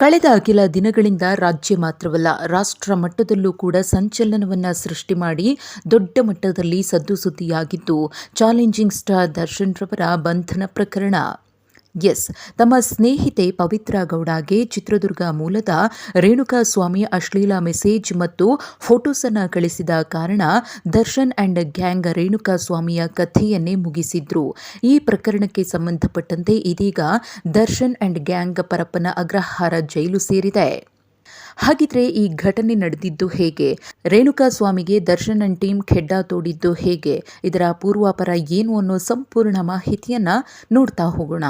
ಕಳೆದ ಕೆಲ ದಿನಗಳಿಂದ ರಾಜ್ಯ ಮಾತ್ರವಲ್ಲ, ರಾಷ್ಟ್ರ ಮಟ್ಟದಲ್ಲೂ ಕೂಡ ಸಂಚಲನವನ್ನ ಸೃಷ್ಟಿ ಮಾಡಿ ದೊಡ್ಡ ಮಟ್ಟದಲ್ಲಿ ಸದ್ದು ಸುದ್ದಿಯಾಗಿದ್ದು, ಚಾಲೆಂಜಿಂಗ್ ಸ್ಟಾರ್ ದರ್ಶನ್ ರವರ ಬಂಧನ ಪ್ರಕರಣ. ಎಸ್. ತಮ್ಮ ಸ್ನೇಹಿತೆ ಪವಿತ್ರ ಗೌಡಗೆ ಚಿತ್ರದುರ್ಗ ಮೂಲದ ರೇಣುಕಾ ಸ್ವಾಮಿ ಅಶ್ಲೀಲ ಮೆಸೇಜ್ ಮತ್ತು ಫೋಟೋಸ್ ಅನ್ನು ಕಳಿಸಿದ ಕಾರಣ ದರ್ಶನ್ ಅಂಡ್ ಗ್ಯಾಂಗ್ ರೇಣುಕಾ ಸ್ವಾಮಿಯ ಕಥೆಯನ್ನೇ ಮುಗಿಸಿದ್ರು. ಈ ಪ್ರಕರಣಕ್ಕೆ ಸಂಬಂಧಪಟ್ಟಂತೆ ಇದೀಗ Darshan and gang Parappana Agrahara jail ಸೇರಿದೆ. ಹಾಗಿದ್ರೆ ಈ ಘಟನೆ ನಡೆದಿದ್ದು ಹೇಗೆ? ರೇಣುಕಾ ಸ್ವಾಮಿಗೆ ದರ್ಶನ್ ಅಂಡ್ ಟೀಮ್ ಖೆಡ್ಡ ತೋಡಿದ್ದು ಹೇಗೆ? ಇದರ ಪೂರ್ವಾಪರ ಏನು ಅನ್ನೋ ಸಂಪೂರ್ಣ ಮಾಹಿತಿಯನ್ನ ನೋಡ್ತಾ ಹೋಗೋಣ.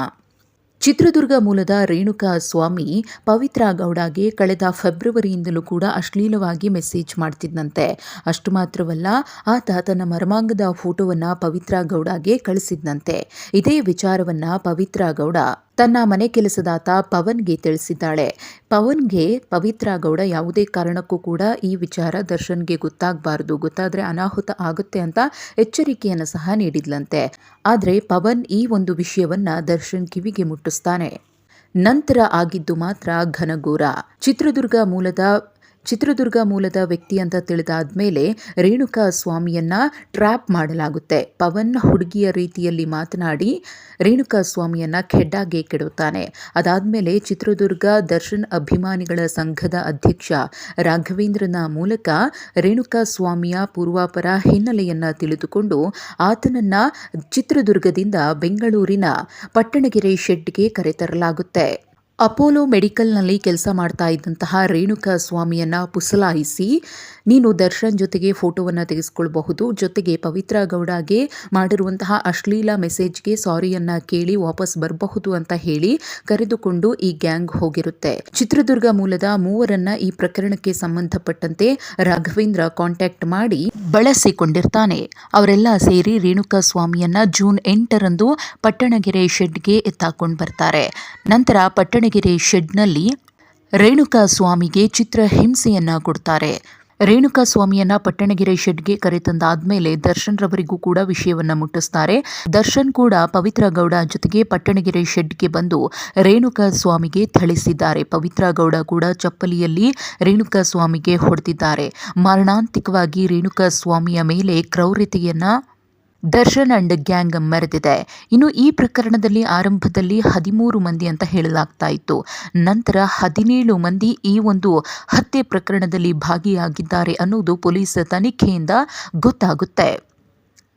ಚಿತ್ರದುರ್ಗ ಮೂಲದ ರೇಣುಕಾ ಸ್ವಾಮಿ ಪವಿತ್ರ ಗೌಡಗೆ ಕಳೆದ ಫೆಬ್ರವರಿಯಿಂದಲೂ ಕೂಡ ಅಶ್ಲೀಲವಾಗಿ ಮೆಸೇಜ್ ಮಾಡ್ತಿದ್ದಂತೆ ಅಷ್ಟು ಮಾತ್ರವಲ್ಲ, ಆತ ತನ್ನ ಮರ್ಮಾಂಗದ ಫೋಟೋವನ್ನ ಪವಿತ್ರ ಗೌಡಗೆ ಕಳಿಸಿದ್ದಂತೆ ಇದೇ ವಿಚಾರವನ್ನ ಪವಿತ್ರ ಗೌಡ ತನ್ನ ಮನೆ ಕೆಲಸದಾತ ಪವನ್ಗೆ ತಿಳಿಸಿದ್ದಾಳೆ. ಪವನ್ಗೆ ಪವಿತ್ರ ಗೌಡ ಯಾವುದೇ ಕಾರಣಕ್ಕೂ ಕೂಡ ಈ ವಿಚಾರ ದರ್ಶನ್ಗೆ ಗೊತ್ತಾಗಬಾರದು. ಗೊತ್ತಾದರೆ ಅನಾಹುತ ಆಗುತ್ತೆ ಅಂತ ಎಚ್ಚರಿಕೆಯನ್ನು ಸಹ ನೀಡಿದ್ಲಂತೆ. ಆದರೆ ಪವನ್ ಈ ಒಂದು ವಿಷಯವನ್ನು ದರ್ಶನ್ ಕಿವಿಗೆ ಮುಟ್ಟಿಸ್ತಾನೆ. ನಂತರ ಆಗಿದ್ದು ಮಾತ್ರ ಘನಘೋರ. ಚಿತ್ರದುರ್ಗ ಮೂಲದ ಚಿತ್ರದುರ್ಗ ಮೂಲದ ವ್ಯಕ್ತಿ ಅಂತ ತಿಳಿದಾದ ಮೇಲೆ ರೇಣುಕಾ ಸ್ವಾಮಿಯನ್ನ ಟ್ರ್ಯಾಪ್ ಮಾಡಲಾಗುತ್ತೆ. ಪವನ್ ಹುಡುಗಿಯ ರೀತಿಯಲ್ಲಿ ಮಾತನಾಡಿ ರೇಣುಕಾ ಸ್ವಾಮಿಯನ್ನ ಖೆಡ್ಡಾಗೆ ಕೆಡುತ್ತಾನೆ ಅದಾದ್ಮೇಲೆ ಚಿತ್ರದುರ್ಗ ದರ್ಶನ್ ಅಭಿಮಾನಿಗಳ ಸಂಘದ ಅಧ್ಯಕ್ಷ ರಾಘವೇಂದ್ರನ ಮೂಲಕ ರೇಣುಕಾ ಸ್ವಾಮಿಯ ಪೂರ್ವಾಪರ ಹಿನ್ನೆಲೆಯನ್ನ ತಿಳಿದುಕೊಂಡು ಆತನನ್ನ ಚಿತ್ರದುರ್ಗದಿಂದ ಬೆಂಗಳೂರಿನ ಪಟ್ಟಣಗೆರೆ ಶೆಡ್ಗೆ ಕರೆತರಲಾಗುತ್ತೆ. ಅಪೋಲೋ ಮೆಡಿಕಲ್ನಲ್ಲಿ ಕೆಲಸ ಮಾಡ್ತಾ ಇದ್ದಂತಹ ರೇಣುಕಾ ಸ್ವಾಮಿಯನ್ನ ಪುಸಲಾಯಿಸಿ ನೀನು ದರ್ಶನ್ ಜೊತೆಗೆ ಫೋಟೋವನ್ನು ತೆಗೆಸ್ಕೊಳ್ಬಹುದು. ಜೊತೆಗೆ ಪವಿತ್ರ ಗೌಡಗೆ ಮಾಡಿರುವಂತಹ ಅಶ್ಲೀಲ ಮೆಸೇಜ್ಗೆ ಸಾರಿಯನ್ನ ಕೇಳಿ ವಾಪಸ್ ಬರಬಹುದು ಅಂತ ಹೇಳಿ ಕರೆದುಕೊಂಡು ಈ ಗ್ಯಾಂಗ್ ಹೋಗಿರುತ್ತೆ. ಚಿತ್ರದುರ್ಗ ಮೂಲದ ಮೂವರನ್ನ ಈ ಪ್ರಕರಣಕ್ಕೆ ಸಂಬಂಧಪಟ್ಟಂತೆ ರಾಘವೇಂದ್ರ ಕಾಂಟ್ಯಾಕ್ಟ್ ಮಾಡಿ ಬಳಸಿಕೊಂಡಿರ್ತಾನೆ. ಅವರೆಲ್ಲ ಸೇರಿ ರೇಣುಕಾ ಸ್ವಾಮಿಯನ್ನ ಜೂನ್ ಎಂಟರಂದು ಪಟ್ಟಣಗೆರೆ ಶೆಡ್ಗೆ ಎತ್ತಾಕೊಂಡು ಬರ್ತಾರೆ. ನಂತರ ಪಟ್ಟಣಗೆರೆ ಶೆಡ್ನಲ್ಲಿ ರೇಣುಕಾ ಸ್ವಾಮಿಗೆ ಚಿತ್ರ ಹಿಂಸೆಯನ್ನ ಕೊಡ್ತಾರೆ. ರೇಣುಕಾ ಸ್ವಾಮಿಯನ್ನ ಪಟ್ಟಣಗೆರೆ ಶೆಡ್ಗೆ ಕರೆತಂದಾದ್ಮೇಲೆ ದರ್ಶನ್ ರವರಿಗೂ ಕೂಡ ವಿಷಯವನ್ನ ಮುಟ್ಟಿಸ್ತಾರೆ. ದರ್ಶನ್ ಕೂಡ ಪವಿತ್ರ ಗೌಡ ಜೊತೆಗೆ ಪಟ್ಟಣಗೆರೆ ಶೆಡ್ಗೆ ಬಂದು ರೇಣುಕಾ ಸ್ವಾಮಿಗೆ ಥಳಿಸಿದ್ದಾರೆ. ಪವಿತ್ರ ಗೌಡ ಕೂಡ ಚಪ್ಪಲಿಯಲ್ಲಿ ರೇಣುಕಾ ಸ್ವಾಮಿಗೆ ಹೊಡೆದಿದ್ದಾರೆ. ಮಾರಣಾಂತಿಕವಾಗಿ ರೇಣುಕಾ ಸ್ವಾಮಿಯ ಮೇಲೆ ಕ್ರೌರ್ಯತೆಯನ್ನ ದರ್ಶನ್ ಅಂಡ್ ಗ್ಯಾಂಗ್ ಮೆರೆದಿದೆ. ಇನ್ನು ಈ ಪ್ರಕರಣದಲ್ಲಿ ಆರಂಭದಲ್ಲಿ ಹದಿಮೂರು ಮಂದಿ ಅಂತ ಹೇಳಲಾಗ್ತಾ ಇತ್ತು. ನಂತರ ಹದಿನೇಳು ಮಂದಿ ಈ ಒಂದು ಹತ್ಯೆ ಪ್ರಕರಣದಲ್ಲಿ ಭಾಗಿಯಾಗಿದ್ದಾರೆ ಅನ್ನೋದು ಪೊಲೀಸ್ ತನಿಖೆಯಿಂದ ಗೊತ್ತಾಗುತ್ತೆ.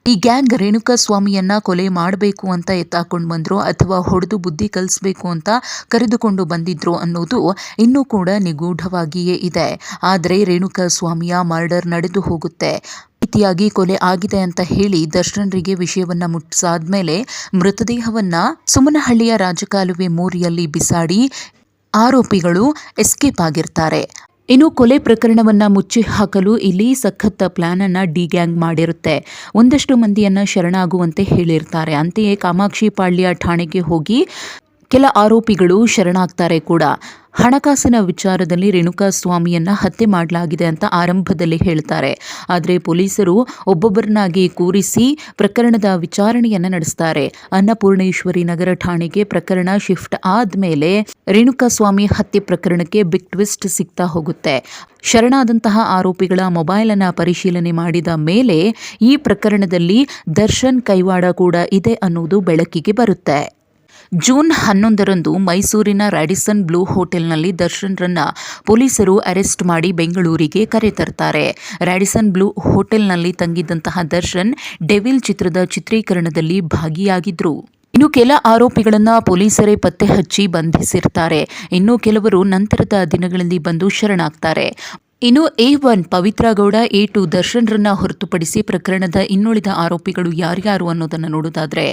ಈ ಗ್ಯಾಂಗ್ ರೇಣುಕಾ ಸ್ವಾಮಿಯನ್ನ ಕೊಲೆ ಮಾಡಬೇಕು ಅಂತ ಎತ್ತಾಕೊಂಡು ಬಂದರು ಅಥವಾ ಹೊಡೆದು ಬುದ್ಧಿ ಕಲಿಸ್ಬೇಕು ಅಂತ ಕರೆದುಕೊಂಡು ಬಂದಿದ್ರು ಅನ್ನೋದು ಇನ್ನೂ ಕೂಡ ನಿಗೂಢವಾಗಿಯೇ ಇದೆ. ಆದರೆ ರೇಣುಕಾ ಸ್ವಾಮಿಯ ಮರ್ಡರ್ ನಡೆದು ಹೋಗುತ್ತೆ. ರೀತಿಯಾಗಿ ಕೊಲೆ ಆಗಿದೆ ಅಂತ ಹೇಳಿ ದರ್ಶನ್ರಿಗೆ ವಿಷಯವನ್ನ ಮುಟ್ಟಿಸಾದ್ಮೇಲೆ ಮೃತದೇಹವನ್ನ ಸುಮನಹಳ್ಳಿಯ ರಾಜಕಾಲುವೆ ಮೋರಿಯಲ್ಲಿ ಬಿಸಾಡಿ ಆರೋಪಿಗಳು ಎಸ್ಕೇಪ್ ಆಗಿರ್ತಾರೆ. ಇನ್ನು ಕೊಲೆ ಪ್ರಕರಣವನ್ನ ಮುಚ್ಚಿ ಹಾಕಲು ಇಲ್ಲಿ ಸಖತ್ ಪ್ಲಾನ್ ಅನ್ನ ಡಿ ಗ್ಯಾಂಗ್ ಮಾಡಿರುತ್ತೆ. ಒಂದಷ್ಟು ಮಂದಿಯನ್ನ ಶರಣಾಗುವಂತೆ ಹೇಳಿರ್ತಾರೆ. ಅಂತೆಯೇ ಕಾಮಾಕ್ಷಿ ಪಾಳ್ಯ ಠಾಣೆಗೆ ಹೋಗಿ ಕೆಲ ಆರೋಪಿಗಳು ಶರಣಾಗ್ತಾರೆ ಕೂಡ. ಹಣಕಾಸಿನ ವಿಚಾರದಲ್ಲಿ ರೇಣುಕಾ ಸ್ವಾಮಿಯನ್ನ ಹತ್ಯೆ ಮಾಡಲಾಗಿದೆ ಅಂತ ಆರಂಭದಲ್ಲಿ ಹೇಳ್ತಾರೆ. ಆದರೆ ಪೊಲೀಸರು ಒಬ್ಬೊಬ್ಬರನ್ನಾಗಿ ಕೂರಿಸಿ ಪ್ರಕರಣದ ವಿಚಾರಣೆಯನ್ನ ನಡೆಸ್ತಾರೆ. ಅನ್ನಪೂರ್ಣೇಶ್ವರಿ ನಗರ ಠಾಣೆಗೆ ಪ್ರಕರಣ ಶಿಫ್ಟ್ ಆದ್ಮೇಲೆ ರೇಣುಕಾ ಸ್ವಾಮಿ ಹತ್ಯೆ ಪ್ರಕರಣಕ್ಕೆ ಬಿಗ್ ಟ್ವಿಸ್ಟ್ ಸಿಗ್ತಾ ಹೋಗುತ್ತೆ. ಶರಣಾದಂತಹ ಆರೋಪಿಗಳ ಮೊಬೈಲ್ ಅನ್ನ ಪರಿಶೀಲನೆ ಮಾಡಿದ ಮೇಲೆ ಈ ಪ್ರಕರಣದಲ್ಲಿ ದರ್ಶನ್ ಕೈವಾಡ ಕೂಡ ಇದೆ ಅನ್ನೋದು ಬೆಳಕಿಗೆ ಬರುತ್ತೆ. ಜೂನ್ ಹನ್ನೊಂದರಂದು ಮೈಸೂರಿನ ರ್ಯಾಡಿಸನ್ ಬ್ಲೂ ಹೋಟೆಲ್ನಲ್ಲಿ ದರ್ಶನ್ರನ್ನ ಪೊಲೀಸರು ಅರೆಸ್ಟ್ ಮಾಡಿ ಬೆಂಗಳೂರಿಗೆ ಕರೆತರ್ತಾರೆ ರ್ಯಾಡಿಸನ್ ಬ್ಲೂ ಹೋಟೆಲ್ನಲ್ಲಿ ತಂಗಿದ್ದಂತಹ ದರ್ಶನ್ ಡೆವಿಲ್ ಚಿತ್ರದ ಚಿತ್ರೀಕರಣದಲ್ಲಿ ಭಾಗಿಯಾಗಿದ್ರು. ಇನ್ನು ಕೆಲ ಆರೋಪಿಗಳನ್ನು ಪೊಲೀಸರೇ ಪತ್ತೆ ಹಚ್ಚಿ ಬಂಧಿಸಿರ್ತಾರೆ. ಇನ್ನು ಕೆಲವರು ನಂತರದ ದಿನಗಳಲ್ಲಿ ಬಂದು ಶರಣಾಗ್ತಾರೆ. ಇನ್ನು A one Pavithra Gowda A two ದರ್ಶನ್ರನ್ನ ಹೊರತುಪಡಿಸಿ ಪ್ರಕರಣದ ಇನ್ನುಳಿದ ಆರೋಪಿಗಳು ಯಾರ್ಯಾರು ಅನ್ನೋದನ್ನು ನೋಡೋದಾದರೆ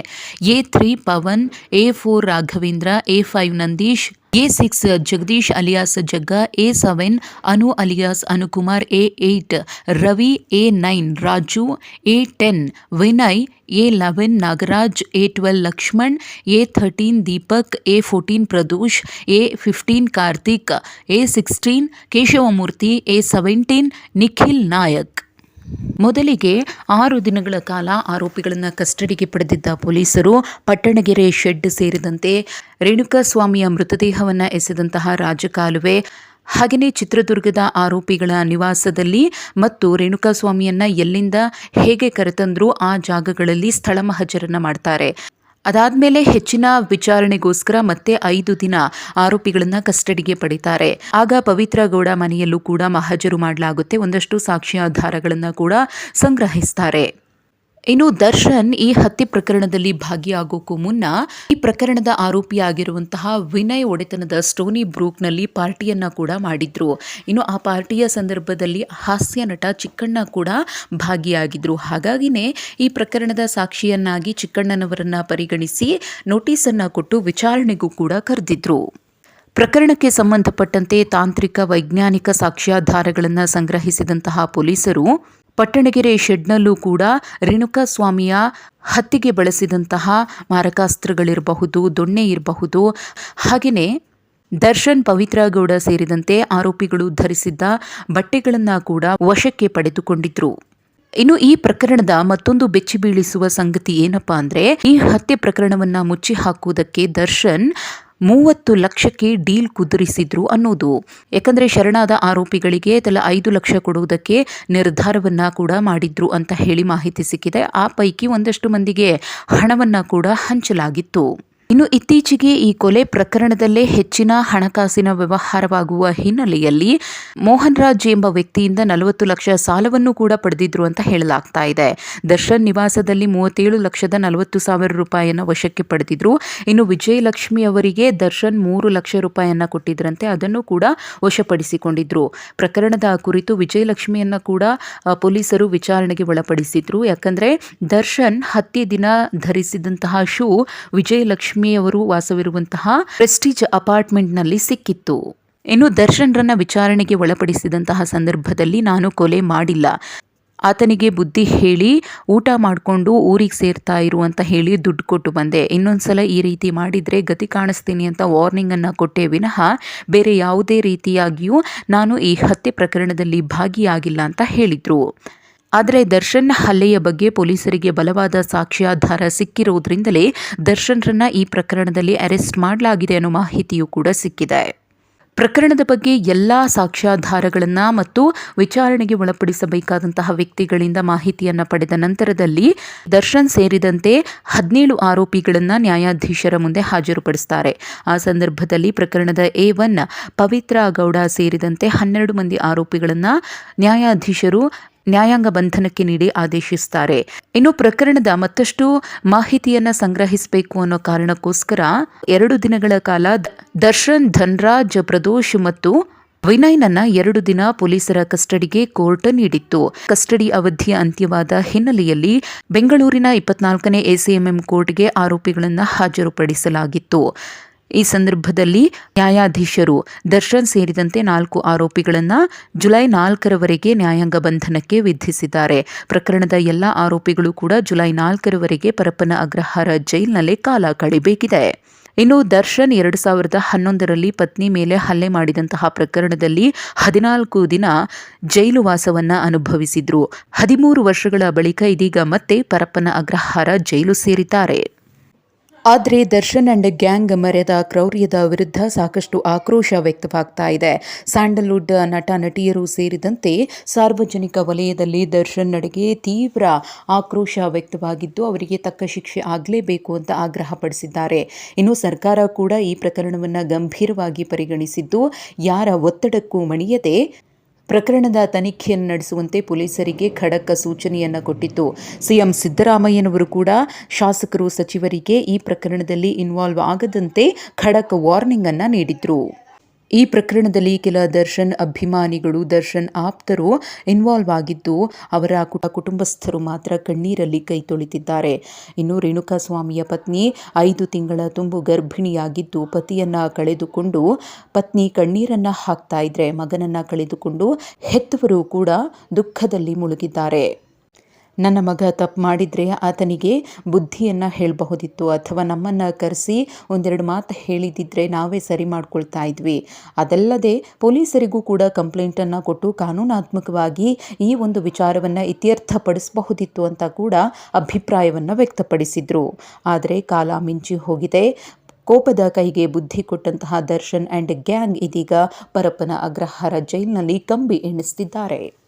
A three Pavan, A four Raghavendra, A five Nandish A six Jagadish alias Jagga, A seven Anu alias, Anukumar, A eight Ravi, A nine Raju, A ten Vinay, A eleven Nagaraj, A twelve Lakshman, A thirteen Deepak, A fourteen Pradosh, A fifteen Karthik, A sixteen Keshavamurthy, A seventeen Nikhil Nayak. ಮೊದಲಿಗೆ ಆರು ದಿನಗಳ ಕಾಲ ಆರೋಪಿಗಳನ್ನು ಕಸ್ಟಡಿಗೆ ಪಡೆದಿದ್ದ ಪೊಲೀಸರು Pattanagere shed ಸೇರಿದಂತೆ ರೇಣುಕಾಸ್ವಾಮಿಯ ಮೃತದೇಹವನ್ನು ಎಸೆದಂತಹ ರಾಜಕಾಲುವೆ, ಹಾಗೆಯೇ ಚಿತ್ರದುರ್ಗದ ಆರೋಪಿಗಳ ನಿವಾಸದಲ್ಲಿ ಮತ್ತು ರೇಣುಕಾಸ್ವಾಮಿಯನ್ನು ಎಲ್ಲಿಂದ ಹೇಗೆ ಕರೆತಂದ್ರೂ ಆ ಜಾಗಗಳಲ್ಲಿ ಸ್ಥಳ ಮಹಜರನ್ನು ಮಾಡ್ತಾರೆ. ಅದಾದ್ಮೇಲೆ ಹೆಚ್ಚಿನ ವಿಚಾರಣೆಗೋಸ್ಕರ ಮತ್ತೆ ಐದು ದಿನ ಆರೋಪಿಗಳನ್ನ ಕಸ್ಟಡಿಗೆ ಪಡಿತಾರೆ. ಆಗ ಪವಿತ್ರ ಗೌಡ ಮನೆಯಲ್ಲೂ ಕೂಡ ಮಹಜರು ಮಾಡಲಾಗುತ್ತೆ. ಒಂದಷ್ಟು ಸಾಕ್ಷ್ಯಾಧಾರಗಳನ್ನು ಕೂಡ ಸಂಗ್ರಹಿಸ್ತಾರೆ. ಇನ್ನು ದರ್ಶನ್ ಈ ಹತ್ಯೆ ಪ್ರಕರಣದಲ್ಲಿ ಭಾಗಿಯಾಗೋಕ್ಕೂ ಮುನ್ನ ಈ ಪ್ರಕರಣದ ಆರೋಪಿಯಾಗಿರುವಂತಹ ವಿನಯ್ ಒಡೆತನದ ಸ್ಟೋನಿ ಬ್ರೂಕ್ನಲ್ಲಿ ಪಾರ್ಟಿಯನ್ನ ಕೂಡ ಮಾಡಿದ್ರು. ಇನ್ನು ಆ ಪಾರ್ಟಿಯ ಸಂದರ್ಭದಲ್ಲಿ ಹಾಸ್ಯ ನಟ ಚಿಕ್ಕಣ್ಣ ಕೂಡ ಭಾಗಿಯಾಗಿದ್ರು. ಹಾಗಾಗಿನೇ ಈ ಪ್ರಕರಣದ ಸಾಕ್ಷಿಯನ್ನಾಗಿ ಚಿಕ್ಕಣ್ಣನವರನ್ನ ಪರಿಗಣಿಸಿ ನೋಟಿಸನ್ನು ಕೊಟ್ಟು ವಿಚಾರಣೆಗೂ ಕೂಡ ಕರೆದಿದ್ರು. ಪ್ರಕರಣಕ್ಕೆ ಸಂಬಂಧಪಟ್ಟಂತೆ ತಾಂತ್ರಿಕ ವೈಜ್ಞಾನಿಕ ಸಾಕ್ಷ್ಯಾಧಾರಗಳನ್ನು ಸಂಗ್ರಹಿಸಿದಂತಹ ಪೊಲೀಸರು ಪಟ್ಟಣಗೆರೆ ಶೆಡ್ನಲ್ಲೂ ಕೂಡ ರೇಣುಕಾಸ್ವಾಮಿಯ ಹತ್ತಿಗೆ ಬಳಸಿದಂತಹ ಮಾರಕಾಸ್ತ್ರಗಳಿರಬಹುದು, ದೊಣ್ಣೆ ಇರಬಹುದು. ಹಾಗೆಯೇ ದರ್ಶನ್ ಪವಿತ್ರ ಗೌಡ ಸೇರಿದಂತೆ ಆರೋಪಿಗಳು ಧರಿಸಿದ್ದ ಬಟ್ಟೆಗಳನ್ನು ಕೂಡ ವಶಕ್ಕೆ ಪಡೆದುಕೊಂಡಿದ್ರು. ಇನ್ನು ಈ ಪ್ರಕರಣದ ಮತ್ತೊಂದು ಬೆಚ್ಚಿ ಬೀಳಿಸುವ ಸಂಗತಿ ಏನಪ್ಪಾ ಅಂದ್ರೆ, ಈ ಹತ್ಯೆ ಪ್ರಕರಣವನ್ನ ಮುಚ್ಚಿ ಹಾಕುವುದಕ್ಕೆ ದರ್ಶನ್ ಮೂವತ್ತು ಲಕ್ಷಕ್ಕೆ ಡೀಲ್ ಕುದುರಿಸಿದ್ರು ಅನ್ನೋದು. ಯಾಕಂದರೆ ಶರಣಾದ ಆರೋಪಿಗಳಿಗೆ ತಲಾ ಐದು ಲಕ್ಷ ಕೊಡುವುದಕ್ಕೆ ನಿರ್ಧಾರವನ್ನ ಕೂಡ ಮಾಡಿದ್ರು ಅಂತ ಹೇಳಿ ಮಾಹಿತಿ ಸಿಕ್ಕಿದೆ. ಆ ಪೈಕಿ ಒಂದಷ್ಟು ಮಂದಿಗೆ ಹಣವನ್ನ ಕೂಡ ಹಂಚಲಾಗಿತ್ತು. ಇನ್ನು ಇತ್ತೀಚೆಗೆ ಈ ಕೊಲೆ ಪ್ರಕರಣದಲ್ಲೇ ಹೆಚ್ಚಿನ ಹಣಕಾಸಿನ ವ್ಯವಹಾರವಾಗುವ ಹಿನ್ನೆಲೆಯಲ್ಲಿ ಮೋಹನ್ ರಾಜ್ ಎಂಬ ವ್ಯಕ್ತಿಯಿಂದ ನಲವತ್ತು ಲಕ್ಷ ಸಾಲವನ್ನು ಕೂಡ ಪಡೆದಿದ್ರು ಅಂತ ಹೇಳಲಾಗ್ತಾ ಇದೆ. ದರ್ಶನ್ ನಿವಾಸದಲ್ಲಿ ಮೂವತ್ತೇಳು ಲಕ್ಷದ ನಲವತ್ತು ಸಾವಿರ ರೂಪಾಯಿಯನ್ನು ವಶಕ್ಕೆ ಪಡೆದಿದ್ರು. ಇನ್ನು ವಿಜಯಲಕ್ಷ್ಮಿ ಅವರಿಗೆ ದರ್ಶನ್ ಮೂರು ಲಕ್ಷ ರೂಪಾಯಿಯನ್ನು ಕೊಟ್ಟಿದ್ರಂತೆ, ಅದನ್ನು ಕೂಡ ವಶಪಡಿಸಿಕೊಂಡಿದ್ರು. ಪ್ರಕರಣದ ಕುರಿತು ವಿಜಯಲಕ್ಷ್ಮಿಯನ್ನು ಕೂಡ ಪೊಲೀಸರು ವಿಚಾರಣೆಗೆ ಒಳಪಡಿಸಿದ್ರು. ಯಾಕಂದ್ರೆ ದರ್ಶನ್ ಹತ್ಯೆ ದಿನ ಧರಿಸಿದಂತಹ ಶೂ ವಿಜಯಲಕ್ಷ್ಮಿ ಲಕ್ಷ್ಮಿಯವರು ವಾಸವಿರುವಂತಹ ಪ್ರೆಸ್ಟೀಜ್ ಅಪಾರ್ಟ್ಮೆಂಟ್ನಲ್ಲಿ ಸಿಕ್ಕಿತ್ತು. ಇನ್ನು ದರ್ಶನ್ರನ್ನ ವಿಚಾರಣೆಗೆ ಒಳಪಡಿಸಿದಂತಹ ಸಂದರ್ಭದಲ್ಲಿ ನಾನು ಕೊಲೆ ಮಾಡಿಲ್ಲ. ಆತನಿಗೆ ಬುದ್ಧಿ ಹೇಳಿ ಊಟ ಮಾಡಿಕೊಂಡು ಊರಿಗೆ ಸೇರ್ತಾ ಇರು ಅಂತ ಹೇಳಿ ದುಡ್ಡು ಕೊಟ್ಟು ಬಂದೆ. ಇನ್ನೊಂದ್ಸಲ ಈ ರೀತಿ ಮಾಡಿದರೆ ಗತಿ ಕಾಣಿಸ್ತೀನಿ ಅಂತ ವಾರ್ನಿಂಗನ್ನು ಕೊಟ್ಟೆ ವಿನಃ ಬೇರೆ ಯಾವುದೇ ರೀತಿಯಾಗಿಯೂ ನಾನು ಈ ಹತ್ಯೆ ಪ್ರಕರಣದಲ್ಲಿ ಭಾಗಿಯಾಗಿಲ್ಲ ಅಂತ ಹೇಳಿದರು. ಆದರೆ ದರ್ಶನ್ ಹಲ್ಲೆಯ ಬಗ್ಗೆ ಪೊಲೀಸರಿಗೆ ಬಲವಾದ ಸಾಕ್ಷ್ಯಾಧಾರ ಸಿಕ್ಕಿರುವುದರಿಂದಲೇ ದರ್ಶನ್ರನ್ನ ಈ ಪ್ರಕರಣದಲ್ಲಿ ಅರೆಸ್ಟ್ ಮಾಡಲಾಗಿದೆ ಅನ್ನೋ ಮಾಹಿತಿಯೂ ಕೂಡ ಸಿಕ್ಕಿದೆ. ಪ್ರಕರಣದ ಬಗ್ಗೆ ಎಲ್ಲ ಸಾಕ್ಷ್ಯಾಧಾರಗಳನ್ನು ಮತ್ತು ವಿಚಾರಣೆಗೆ ಒಳಪಡಿಸಬೇಕಾದಂತಹ ವ್ಯಕ್ತಿಗಳಿಂದ ಮಾಹಿತಿಯನ್ನು ಪಡೆದ ನಂತರದಲ್ಲಿ ದರ್ಶನ್ ಸೇರಿದಂತೆ ಹದಿನೇಳು ಆರೋಪಿಗಳನ್ನು ನ್ಯಾಯಾಧೀಶರ ಮುಂದೆ ಹಾಜರುಪಡಿಸುತ್ತಾರೆ ಆ ಸಂದರ್ಭದಲ್ಲಿ ಪ್ರಕರಣದ ಎ ಒನ್ ಪವಿತ್ರ ಗೌಡ ಸೇರಿದಂತೆ ಹನ್ನೆರಡು ಮಂದಿ ಆರೋಪಿಗಳನ್ನು ನ್ಯಾಯಾಧೀಶರು ನ್ಯಾಯಾಂಗ ಬಂಧನಕ್ಕೆ ನೀಡಿ ಆದೇಶಿಸುತ್ತಾರೆ ಇನ್ನು ಪ್ರಕರಣದ ಮತ್ತಷ್ಟು ಮಾಹಿತಿಯನ್ನ ಸಂಗ್ರಹಿಸಬೇಕು ಅನ್ನೋ ಕಾರಣಕ್ಕೋಸ್ಕರ ಎರಡು ದಿನಗಳ ಕಾಲ ದರ್ಶನ್, ಧನ್ರಾಜ್, ಪ್ರದೋಷ್ ಮತ್ತು ವಿನಯ್ನನ್ನ ಎರಡು ದಿನ ಪೊಲೀಸರ ಕಸ್ಟಡಿಗೆ ಕೋರ್ಟ್ ನೀಡಿತ್ತು. ಕಸ್ಟಡಿ ಅವಧಿಯ ಅಂತ್ಯವಾದ ಹಿನ್ನೆಲೆಯಲ್ಲಿ ಬೆಂಗಳೂರಿನ ಇಪ್ಪತ್ನಾಲ್ಕನೇ ಎಸಿಎಂಎಂ ಕೋರ್ಟ್ಗೆ ಆರೋಪಿಗಳನ್ನು ಹಾಜರುಪಡಿಸಲಾಗಿತ್ತು. ಈ ಸಂದರ್ಭದಲ್ಲಿ ನ್ಯಾಯಾಧೀಶರು ದರ್ಶನ್ ಸೇರಿದಂತೆ ನಾಲ್ಕು ಆರೋಪಿಗಳನ್ನು ಜುಲೈ ನಾಲ್ಕರವರೆಗೆ ನ್ಯಾಯಾಂಗ ಬಂಧನಕ್ಕೆ ವಿಧಿಸಿದ್ದಾರೆ. ಪ್ರಕರಣದ ಎಲ್ಲ ಆರೋಪಿಗಳು ಕೂಡ ಜುಲೈ ನಾಲ್ಕರವರೆಗೆ ಪರಪ್ಪನ ಅಗ್ರಹಾರ ಜೈಲಿನಲ್ಲೇ ಕಾಲ ಕಳಿಬೇಕಿದೆ. ಇನ್ನು ದರ್ಶನ್ ಎರಡು ಸಾವಿರದ ಹನ್ನೊಂದರಲ್ಲಿ ಪತ್ನಿ ಮೇಲೆ ಹಲ್ಲೆ ಮಾಡಿದಂತಹ ಪ್ರಕರಣದಲ್ಲಿ ಹದಿನಾಲ್ಕು ದಿನ ಜೈಲು ವಾಸವನ್ನು ಅನುಭವಿಸಿದ್ರು. ಹದಿಮೂರು ವರ್ಷಗಳ ಬಳಿಕ ಇದೀಗ ಮತ್ತೆ ಪರಪ್ಪನ ಅಗ್ರಹಾರ ಜೈಲು ಸೇರಿದ್ದಾರೆ. ಆದರೆ ದರ್ಶನ್ ಅಂಡ್ ಗ್ಯಾಂಗ್ ಮರೆದ ಕ್ರೌರ್ಯದ ವಿರುದ್ಧ ಸಾಕಷ್ಟು ಆಕ್ರೋಶ ವ್ಯಕ್ತವಾಗ್ತಾ ಇದೆ. ಸ್ಯಾಂಡಲ್ವುಡ್ ನಟ ನಟಿಯರು ಸೇರಿದಂತೆ ಸಾರ್ವಜನಿಕ ವಲಯದಲ್ಲಿ ದರ್ಶನ್ ನಡೆಗೆ ತೀವ್ರ ಆಕ್ರೋಶ ವ್ಯಕ್ತವಾಗಿದ್ದು ಅವರಿಗೆ ತಕ್ಕ ಶಿಕ್ಷೆ ಆಗಲೇಬೇಕು ಅಂತ ಆಗ್ರಹಪಡಿಸಿದ್ದಾರೆ. ಇನ್ನು ಸರ್ಕಾರ ಕೂಡ ಈ ಪ್ರಕರಣವನ್ನು ಗಂಭೀರವಾಗಿ ಪರಿಗಣಿಸಿದ್ದು, ಯಾರ ಒತ್ತಡಕ್ಕೂ ಮಣಿಯದೆ ಪ್ರಕರಣದ ತನಿಖೆಯನ್ನು ನಡೆಸುವಂತೆ ಪೊಲೀಸರಿಗೆ ಖಡಕ್ ಸೂಚನೆಯನ್ನು ಕೊಟ್ಟಿತ್ತು. ಸಿಎಂ ಸಿದ್ದರಾಮಯ್ಯನವರು ಕೂಡ ಶಾಸಕರು, ಸಚಿವರಿಗೆ ಈ ಪ್ರಕರಣದಲ್ಲಿ ಇನ್ವಾಲ್ವ್ ಆಗದಂತೆ ಖಡಕ್ ವಾರ್ನಿಂಗ್ ಅನ್ನು ನೀಡಿದ್ರು. ಈ ಪ್ರಕರಣದಲ್ಲಿ ಕೆಲ ದರ್ಶನ್ ಅಭಿಮಾನಿಗಳು, ದರ್ಶನ್ ಆಪ್ತರು ಇನ್ವಾಲ್ವ್ ಆಗಿದ್ದು, ಅವರ ಕುಟ ಕುಟುಂಬಸ್ಥರು ಮಾತ್ರ ಕಣ್ಣೀರಲ್ಲಿ ಕೈ ತೊಳಿತಿದ್ದಾರೆ. ಇನ್ನು ರೇಣುಕಾಸ್ವಾಮಿಯ ಪತ್ನಿ ಐದು ತಿಂಗಳ ತುಂಬು ಗರ್ಭಿಣಿಯಾಗಿದ್ದು, ಪತಿಯನ್ನ ಕಳೆದುಕೊಂಡು ಪತ್ನಿ ಕಣ್ಣೀರನ್ನ ಹಾಕ್ತಾ ಇದ್ರೆ ಮಗನನ್ನ ಕಳೆದುಕೊಂಡು ಹೆತ್ತವರು ಕೂಡ ದುಃಖದಲ್ಲಿ ಮುಳುಗಿದ್ದಾರೆ. ನನ್ನ ಮಗ ತಪ್ಪು ಮಾಡಿದರೆ ಆತನಿಗೆ ಬುದ್ಧಿಯನ್ನು ಹೇಳಬಹುದಿತ್ತು ಅಥವಾ ನಮ್ಮನ್ನು ಕರೆಸಿ ಒಂದೆರಡು ಮಾತು ಹೇಳಿದಿದ್ದರೆ ನಾವೇ ಸರಿ ಮಾಡ್ಕೊಳ್ತಾ ಇದ್ವಿ. ಅದಲ್ಲದೆ ಪೊಲೀಸರಿಗೂ ಕೂಡ ಕಂಪ್ಲೇಂಟನ್ನು ಕೊಟ್ಟು ಕಾನೂನಾತ್ಮಕವಾಗಿ ಈ ಒಂದು ವಿಚಾರವನ್ನು ಇತ್ಯರ್ಥಪಡಿಸಬಹುದಿತ್ತು ಅಂತ ಕೂಡ ಅಭಿಪ್ರಾಯವನ್ನು ವ್ಯಕ್ತಪಡಿಸಿದರು. ಆದರೆ ಕಾಲ ಮಿಂಚಿ ಹೋಗಿದೆ. ಕೋಪದ ಕೈಗೆ ಬುದ್ಧಿ ಕೊಟ್ಟಂತಹ ದರ್ಶನ್ ಆ್ಯಂಡ್ ಗ್ಯಾಂಗ್ ಇದೀಗ ಪರಪ್ಪನ ಅಗ್ರಹಾರ ಜೈಲಿನಲ್ಲಿ ಕಂಬಿ ಎಣಿಸ್ತಿದ್ದಾರೆ.